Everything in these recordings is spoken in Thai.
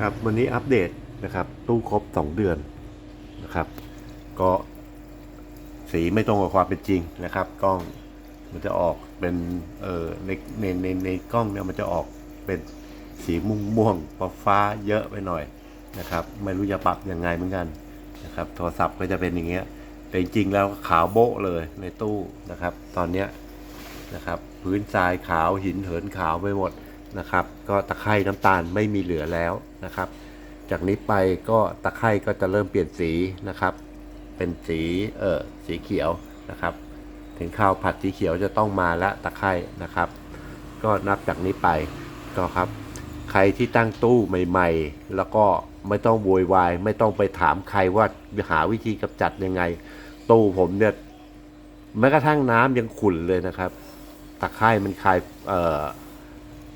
ครับวันนี้อัปเดตนะครับ ตู้ครบ 2 เดือนนะครับ ก็สีไม่ตรงกับความเป็นจริงนะครับ กล้องมันจะออกเป็นเอ่อในในในในกล้องเนี่ยมันจะออกเป็นสีม่วงม่วงฟ้าฟ้าเยอะไปหน่อยนะครับ ไม่รู้จะปรับยังไงเหมือนกันนะครับ โทรศัพท์ก็จะเป็นอย่างเงี้ยแต่จริงๆแล้วขาวโบ๊ะเลยในตู้นะครับ ตอนเนี้ยนะครับ พื้นทรายขาวหินเหินขาวไปหมด นะครับ ก็ตะไคร่น้ำตาลไม่มีเหลือแล้วนะครับ จากนี้ไปก็ตะไคร่ก็จะเริ่มเปลี่ยนสีนะครับ เป็นสีเออสีเขียวนะครับ ถึงข้าวผัดสีเขียวจะต้องมาละตะไคร่นะครับ ก็นับจากนี้ไปก็ครับ ใครที่ตั้งตู้ใหม่ๆ แล้วก็ไม่ต้องโวยวายไม่ต้องไปถามใครว่าหาวิธีกำจัดยังไง ตู้ผมเนี่ยแม้กระทั่งน้ำยังขุ่นเลยนะครับตะไคร่มันคายเอ่อ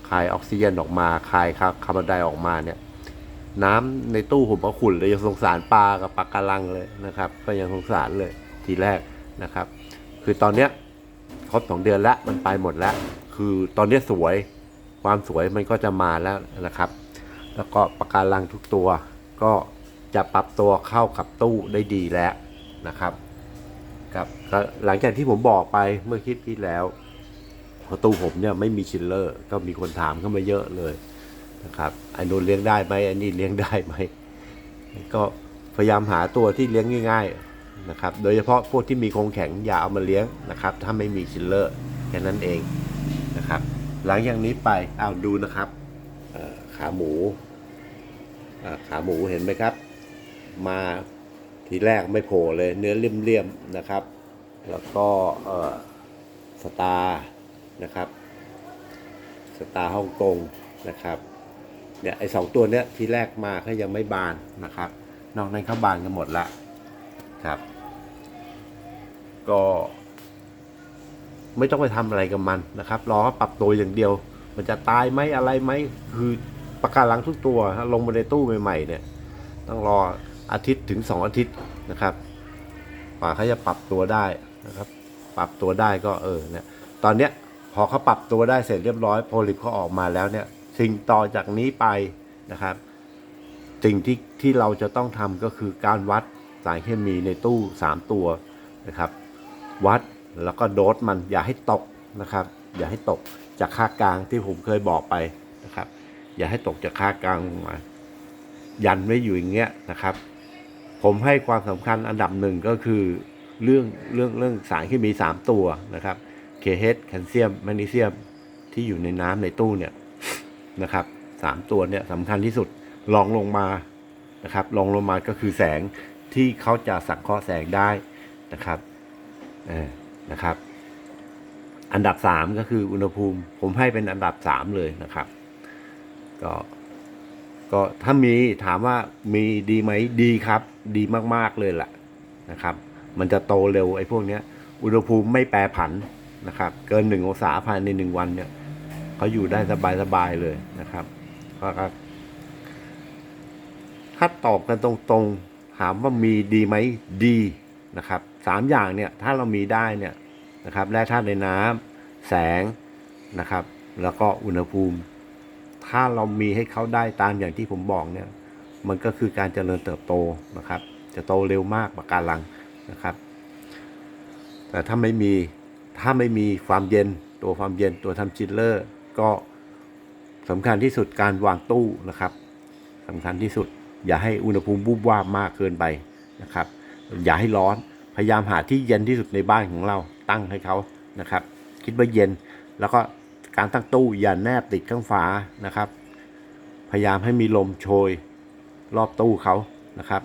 คายออกซิเจนออกมา คายคาร์บอนไดออกมาเนี่ยน้ำในตู้ผมก็ขุ่นเลยยังสงสารปลากับปลากระลังเลยนะครับ ก็ยังสงสารเลยทีแรกนะครับ คือตอนเนี้ยครบสองเดือนแล้วมันไปหมดแล้ว คือตอนเนี้ยสวยความสวยมันก็จะมาแล้วนะครับ แล้วก็ปลาการังทุกตัว ก็จะปรับตัวเข้ากับตู้ได้ดีแล้วนะครับครับหลังจากที่ผมบอกไปเมื่อคลิปที่แล้ว ประตูผมเนี่ยไม่มีชิลเลอร์ ก็มีคนถามเข้ามาเยอะเลยนะครับไอ้นูนเลี้ยงได้ไหมไอ้นี่เลี้ยงได้ไหมก็พยายามหาตัวที่เลี้ยงง่ายๆนะครับ โดยเฉพาะพวกที่มีโครงแข็งอย่าเอามาเลี้ยงนะครับ ถ้าไม่มีชิลเลอร์แค่นั้นเองนะครับ หลังจากนี้ไปเอาดูนะครับขาหมูขาหมูเห็นไหมครับ มาทีแรกไม่โผล่เลยเนื้อเลี่ยมๆนะครับ แล้วก็สตาร์ นะครับสตาร์ฮ่องกงนะครับเนี่ยไอสองตัวเนี้ยที่แรกมาเขายังไม่บานนะครับ นอกนั้นเขาบานกันหมดละครับ ก็ ไม่ต้องไปทำอะไรกับมันนะครับรอเขาปรับตัวอย่างเดียว มันจะตายไหมอะไรไหมคือประการลังทุกตัวลงมาในตู้ใหม่ๆเนี่ย ต้องรออาทิตย์ถึงสองอาทิตย์นะครับกว่าเขาจะปรับตัวได้นะครับ ปรับตัวได้ก็เออเนี่ยตอนเนี้ย พอเขาปรับตัวได้เสร็จเรียบร้อยโพลิปเขาออกมาแล้วเนี่ย สิ่งต่อจากนี้ไปนะครับ สิ่งที่ที่เราจะต้องทำก็คือการวัดสารเคมีในตู้ 3 ตัวนะครับ วัดแล้วก็โดสมันอย่าให้ตกนะครับ อย่าให้ตกจากค่ากลางที่ผมเคยบอกไปนะครับ อย่าให้ตกจากค่ากลางลงมา ยันไว้อยู่อย่างเงี้ยนะครับ ผมให้ความสำคัญอันดับหนึ่งก็คือเรื่องเรื่องเรื่องสารที่มี 3 ตัวนะครับ KH แคลเซียมแมกนีเซียมที่อยู่ในน้ำในตู้เนี่ยนะครับสามตัวเนี่ยสำคัญที่สุดลองลงมานะครับลองลงมาก็คือแสงที่เขาจะสังเคราะห์แสงได้นะครับเออนะครับ อันดับสามก็คืออุณหภูมิ ผมให้เป็นอันดับสามเลยนะครับก็ก็ถ้ามีถามว่ามีดีไหมดีครับ ดีมากๆเลยแหละนะครับ มันจะโตเร็วไอ้พวกเนี้ยอุณหภูมิไม่แปรผัน นะครับ เกินหนึ่งองศาภายในหนึ่งวันเนี่ยเขาอยู่ได้สบายๆเลยนะครับก็ครับถ้าตอบกันตรงๆ ถามว่ามีดีไหมดีนะครับสามอย่างเนี่ยถ้าเรามีได้เนี่ยนะครับแร่ธาตุในน้ำแสงนะครับ แล้วก็อุณหภูมิ ถ้าเรามีให้เขาได้ตามอย่างที่ผมบอกเนี่ย มันก็คือการเจริญเติบโตนะครับ จะโตเร็วมากปะการังนะครับ แต่ถ้าไม่มี ถ้าไม่มีความเย็นตัวความเย็นตัวทำจิลเลอร์ ก็สำคัญที่สุดการวางตู้นะครับสำคัญที่สุด อย่าให้อุณหภูมิบูบว่าบมากเกินไปนะครับ อย่าให้ร้อนพยายามหาที่เย็นที่สุดในบ้านของเราตั้งให้เขานะครับ คิดว่าเย็นแล้วก็การตั้งตู้อย่าแนบติดข้างฝานะครับ พยายามให้มีลมโชยรอบตู้เขานะครับ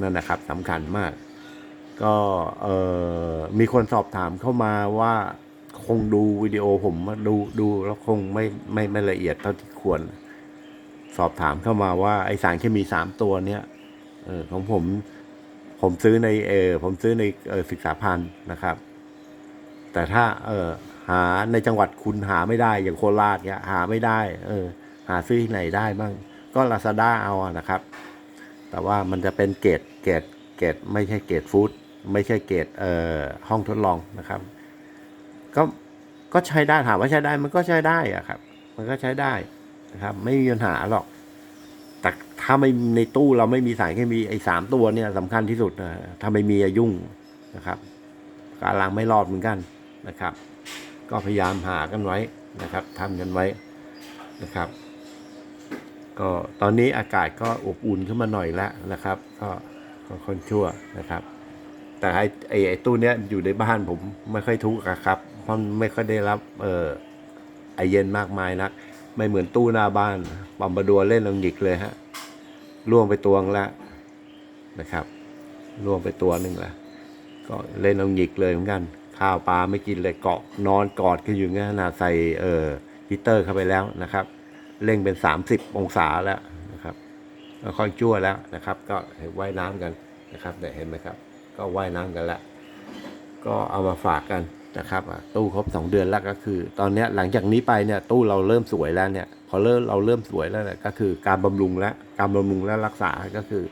นั่นนะครับสำคัญมาก ก็เออมีคนสอบถามเข้ามาว่าคงดูวิดีโอผมดูดูแล้วคงไม่ไม่ไม่ละเอียดเท่าที่ควร สอบถามเข้ามาว่าไอสารเคมีสามตัวเนี้ยเออของผม ผมซื้อในเออผมซื้อในเออศึกษาพันธ์นะครับ แต่ถ้าเออหาในจังหวัดคุณหาไม่ได้อย่างโคราชเนี้ยหาไม่ได้ เออ หาซื้อที่ไหนได้บ้างก็ลาซาด้าเอานะครับ แต่ว่ามันจะเป็นเกรดเกรดเกรดไม่ใช่เกรดฟู้ด ไม่ใช่เกรดเอ่อห้องทดลองนะครับ ก็ก็ใช้ได้ถามว่าใช้ได้มันก็ใช้ได้อะครับ มันก็ใช้ได้นะครับ ไม่มีปัญหาหรอก แต่ถ้าไม่ในตู้เราไม่มีสารเคมีไอ้สามตัวเนี่ยสำคัญที่สุดนะถ้าไม่มีอะยุ่งนะครับการล้างไม่รอดเหมือนกันนะครับ ก็พยายามหากันไว้นะครับทำกันไว้นะครับ ก็ตอนนี้อากาศก็อบอุ่นขึ้นมาหน่อยแล้วนะครับ ก็ก็ค่อนชั่วนะครับ แต่ไอ้ไอ้ไอ้ตู้เนี้ยอยู่ในบ้านผมไม่ค่อยทุกข์อะครับ เพราะไม่ค่อยได้รับเอ่อไอเย็นมากมายนัก ไม่เหมือนตู้หน้าบ้านบอมบดัวเล่นลงหยิกเลยฮะล่วงไปตัวงล้วนะครับล่วงไปตัวหนึ่งล้วก็เล่นลงหยิกเลยเหมือนกัน ข้าวปลาไม่กินเลยเกาะนอนกอดกันอยู่งั้นขนาดใส่เอ่อฮีตเตอร์เข้าไปแล้วนะครับเร่งเป็น 30 องศาแล้วนะครับก็ค่อยชั่วแล้วนะครับ ก็ว่ายน้ำกันนะครับเนี่ยเห็นไหมครับ ก็ว่ายน้ำกันแล้วก็เอามาฝากกันนะครับอะตู้ครบ 2 เดือนแล้วก็คือ ตอนนี้หลังจากนี้ไปเนี่ยตู้เราเริ่มสวยแล้วเนี่ยพอเริ่มเราเริ่มสวยแล้วเนี่ยก็คือการบำรุงและการบำรุงและรักษาก็คือ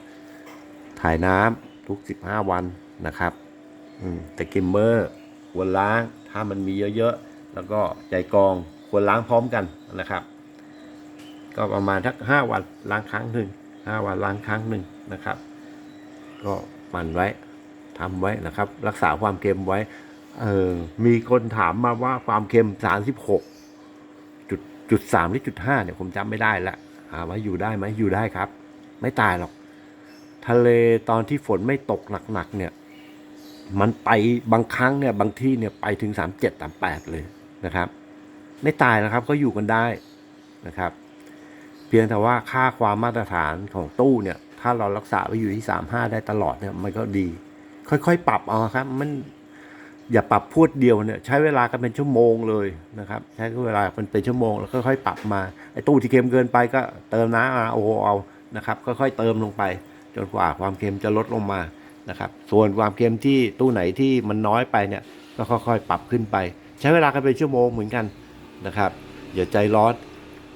ถ่ายน้ำทุก 15 วันนะครับอืมแต่กิมเมอร์ควรล้างถ้ามันมีเยอะๆ แล้วก็ใจกรองควรล้างพร้อมกันนะครับ ก็ประมาณทักห้าวันล้างครั้งหนึ่งห้าวันล้างครั้งหนึ่งนะครับ ก็มันไว้ ทำไว้นะครับ รักษาความเค็มไว้ เออมีคนถามมาว่าความเค็มสามสิบหกจุดจุดสามหรือจุดห้าเนี่ยผมจำไม่ได้ละถามว่าอยู่ได้ไหมอยู่ได้ครับ ไม่ตายหรอก ทะเลตอนที่ฝนไม่ตกหนักๆเนี่ย มันไปบางครั้งเนี่ยบางที่เนี่ยไปถึงสามเจ็ดสามแปดเลยนะครับ ไม่ตายนะครับก็อยู่กันได้นะครับ เพียงแต่ว่าค่าความมาตรฐานของตู้เนี่ย ถ้าเรารักษาไว้อยู่ที่สามห้าได้ตลอดเนี่ยมันก็ดี ค่อยๆ ปรับเอาครับ มันอย่าปรับพรวดเดียวเนี่ยใช้เวลากันเป็นชั่วโมงเลยนะครับ ใช้เวลาเป็นเป็นชั่วโมงแล้วค่อยๆปรับมาไอ้ตู้ที่เค็มเกินไปก็เติมน้ำโอเอานะครับ ค่อยๆเติมลงไป จนกว่าความเค็มจะลดลงมานะครับ ส่วนความเค็มที่ตู้ไหนที่มันน้อยไปเนี่ยก็ค่อยๆ ปรับขึ้นไป ใช้เวลากันเป็นชั่วโมงเหมือนกันนะครับอย่าใจร้อน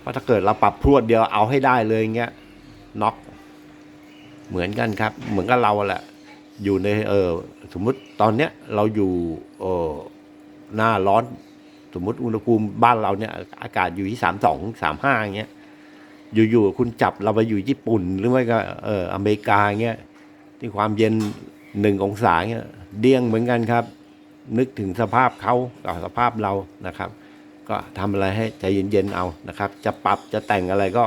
เพราะถ้าเกิดเราปรับพรวดเดียวเอาให้ได้เลยอย่างเงี้ยน็อกเหมือนกันครับ เหมือนกับเราแหละ อยู่ในเออสมมุติตอนเนี้ยเราอยู่เออหน้าร้อน สมมุติอุณหภูมิบ้านเราเนี่ย อากาศอยู่ที่สามสองสามห้าอย่างเงี้ยอยู่ๆคุณจับเราไปอยู่ญี่ปุ่น หรือไม่ก็เอออเมริกาเงี้ยที่ความเย็นหนึ่งองศาเงี้ยเดี้ยงเหมือนกันครับ นึกถึงสภาพเขากับสภาพเรานะครับ ก็ทำอะไรให้ใจเย็นๆเอานะครับ จะปรับจะแต่งอะไรก็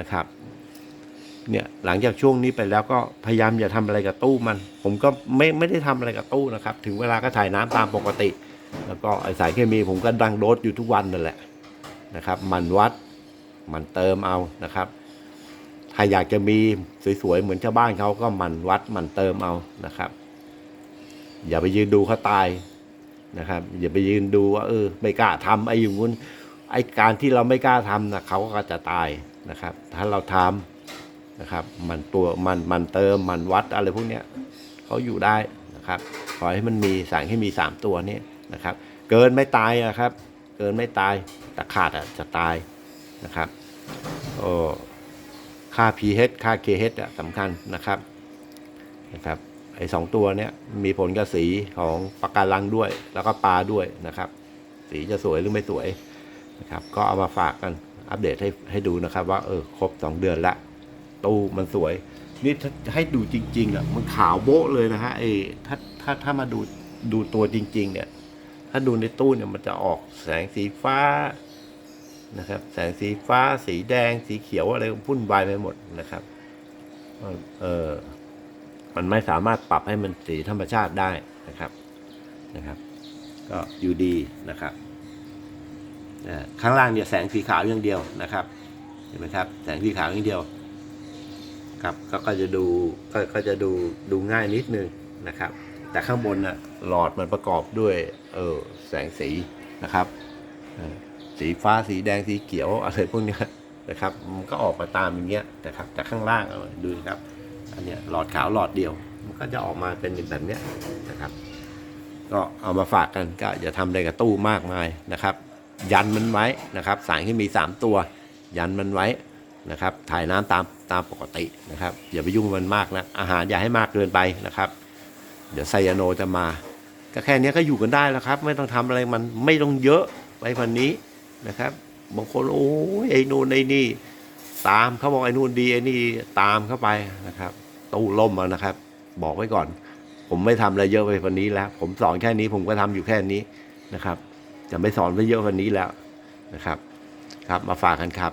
นะครับ เนี่ยหลังจากช่วงนี้ไปแล้วก็พยายามอย่าทำอะไรกับตู้มัน ผมก็ไม่ไม่ได้ทำอะไรกับตู้นะครับ ถึงเวลาก็ถ่ายน้ำตามปกติ แล้วก็ไอสายเคมีผมก็ดังโดสอยู่ทุกวันนั่นแหละนะครับมันวัดมันเติมเอานะครับ ถ้าอยากจะมีสวยๆเหมือนชาวบ้านเขาก็มันวัดมันเติมเอานะครับ อย่าไปยืนดูเขาตายนะครับ อย่าไปยืนดูว่าเออไม่กล้าทำไอ้อย่างงู้นไอ้การที่เราไม่กล้าทำนะเขาก็จะตายนะครับ ถ้าเราทำ นะครับ มันตัวมันมันเติมมันวัดอะไรพวกเนี้ยเขาอยู่ได้นะครับขอให้มันมีสารให้มีสามตัวนี้นะครับ เกินไม่ตายนะครับ เกินไม่ตายแต่ขาดอะจะตายนะครับโอ้ค่า pH ค่า kH อะสำคัญนะครับนะครับไอ้สองตัวเนี้ยมีผลกับสีของปะการังด้วย แล้วก็ปลาด้วยนะครับ สีจะสวยหรือไม่สวยนะครับ ก็เอามาฝากกันอัปเดตให้ให้ดูนะครับ ว่าเออครบสองเดือนละ ตู้มันสวย นี่ถ้าให้ดูจริง ๆอะมันขาวโบ๊ะเลยนะฮะไอ้ถ้าถ้าถ้ามาดูดูตัวจริง ๆ เนี่ย ถ้าดูในตู้เนี่ยมันจะออกแสงสีฟ้านะครับ แสงสีฟ้า สีแดง สีเขียวอะไรพุ่นวายไปหมดนะครับเออเออมันไม่สามารถปรับให้มันสีธรรมชาติได้นะครับนะครับ ก็อยู่ดีนะครับอ่าข้างล่างเนี่ยแสงสีขาวอย่างเดียวนะครับเห็นไหมครับ แสงสีขาวอย่างเดียว ครับก็ก็จะดูก็ก็จะดูดูง่ายนิดนึงนะครับ แต่ข้างบนน่ะหลอดมันประกอบด้วยเออแสงสีนะครับ สีฟ้าสีแดงสีเขียวอะไรพวกนี้นะครับมันก็ออกมาตามอย่างเงี้ยนะครับแต่ข้างล่างเอาดูนะครับอันเนี้ยหลอดขาวหลอดเดียว มันก็จะออกมาเป็นแบบเนี้ยนะครับ ก็เอามาฝากกันก็อย่าทำอะไรกับตู้มากมายนะครับ ยันมันไว้นะครับ สารที่มี 3 ตัว ยันมันไว้นะครับ ถ่ายน้ำตาม ตามปกตินะครับ อย่าไปยุ่งมันมากนะอาหารอย่าให้มากเกินไปนะครับ เดี๋ยวไซยาโนจะมา ก็แค่นี้ก็อยู่กันได้แล้วครับ ไม่ต้องทำอะไรมันไม่ต้องเยอะไปพันนี้นะครับบางคนโอ้ยไอ้นู่นไอ้นี่ ตามเขาบอกไอ้นู่นดีไอ้นี่ตามเข้าไปนะครับตู้ล่มแล้วนะครับ บอกไว้ก่อน ผมไม่ทำอะไรเยอะไปว่านี้แล้ว ผมสอนแค่นี้ผมก็ทำอยู่แค่นี้นะครับ จะไม่สอนไปเยอะว่านี้แล้วนะครับ ครับมาฝากกันครับ